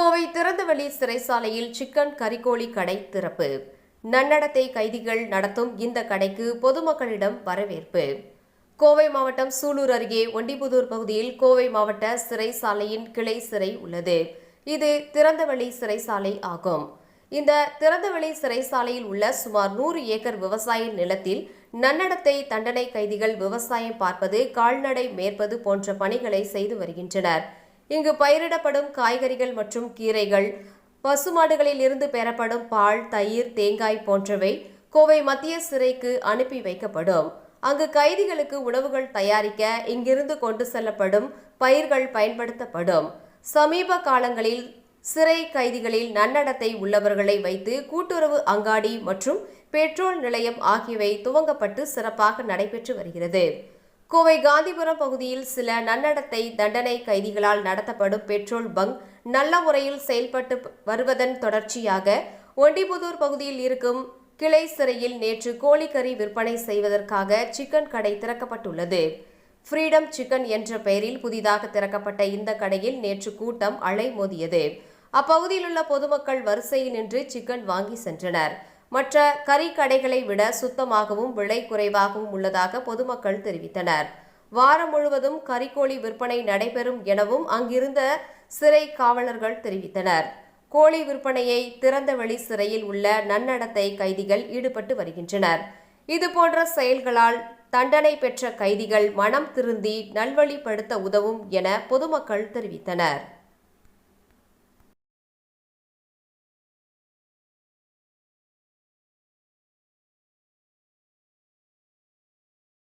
கோவை திறந்தவெளி சிறைசாலையில் சிக்கன் கறிக்கோழி கடை திறப்பு. நன்னடத்தை கைதிகள் நடத்தும் இந்த கடைக்கு பொதுமக்களிடம் வரவேற்பு. கோவை மாவட்டம் சூலூர் அருகே ஒண்டிபுதூர் பகுதியில் கோவை மாவட்ட சிறைசாலையின் கிளை சிறை உள்ளது. இது திறந்தவெளி சிறைசாலை ஆகும். இந்த திறந்தவெளி சிறைசாலையில் உள்ள சுமார் நூறு ஏக்கர் விவசாய நிலத்தில் நன்னடத்தை தண்டனை கைதிகள் விவசாயம் பார்ப்பது கால்நடை மேற்பது போன்ற பணிகளை செய்து வருகின்றனர். இங்கு பயிரிடப்படும் காய்கறிகள் மற்றும் கீரைகள் பசுமாடுகளில் இருந்து பெறப்படும் பால் தயிர் தேங்காய் போன்றவை கோவை மத்திய சிறைக்கு அனுப்பி வைக்கப்படும். அங்கு கைதிகளுக்கு உணவுகள் தயாரிக்க இங்கிருந்து கொண்டு செல்லப்படும் பயிர்கள் பயன்படுத்தப்படும். சமீப காலங்களில் சிறை கைதிகளில் நன்னடத்தை உள்ளவர்களை வைத்து கூட்டுறவு அங்காடி மற்றும் பெட்ரோல் நிலையம் ஆகியவை துவங்கப்பட்டு சிறப்பாக நடைபெற்று வருகிறது. கோவை காந்திபுரம் பகுதியில் சில நன்னடத்தை தண்டனை கைதிகளால் நடத்தப்படும் பெட்ரோல் பங்க் நல்ல முறையில் செயல்பட்டு வருவதன் தொடர்ச்சியாக ஒண்டிபுதூர் பகுதியில் இருக்கும் கிளை சிறையில் நேற்று கோழிக்கறி விற்பனை செய்வதற்காக சிக்கன் கடை திறக்கப்பட்டுள்ளது. ஃப்ரீடம் சிக்கன் என்ற பெயரில் புதிதாக திறக்கப்பட்ட இந்த கடையில் நேற்று கூட்டம் அலைமோதியது அப்பகுதியில் உள்ள பொதுமக்கள் வரிசையில் நின்று சிக்கன் வாங்கி சென்றனர். மற்ற கறி கடைகளை விட சுத்தமாகவும் விலை குறைவாகவும் உள்ளதாக பொதுமக்கள் தெரிவித்தனர். வாரம் முழுவதும் கறிக்கோழி விற்பனை நடைபெறும் எனவும் அங்கிருந்த சிறை காவலர்கள் தெரிவித்தனர். கோழி விற்பனையை திறந்தவெளி சிறையில் உள்ள நன்னடத்தை கைதிகள் ஈடுபட்டு வருகின்றனர். இதுபோன்ற செயல்களால் தண்டனை பெற்ற கைதிகள் மனம் திருந்தி நல்வழிப்படுத்த உதவும் என பொதுமக்கள் தெரிவித்தனர்.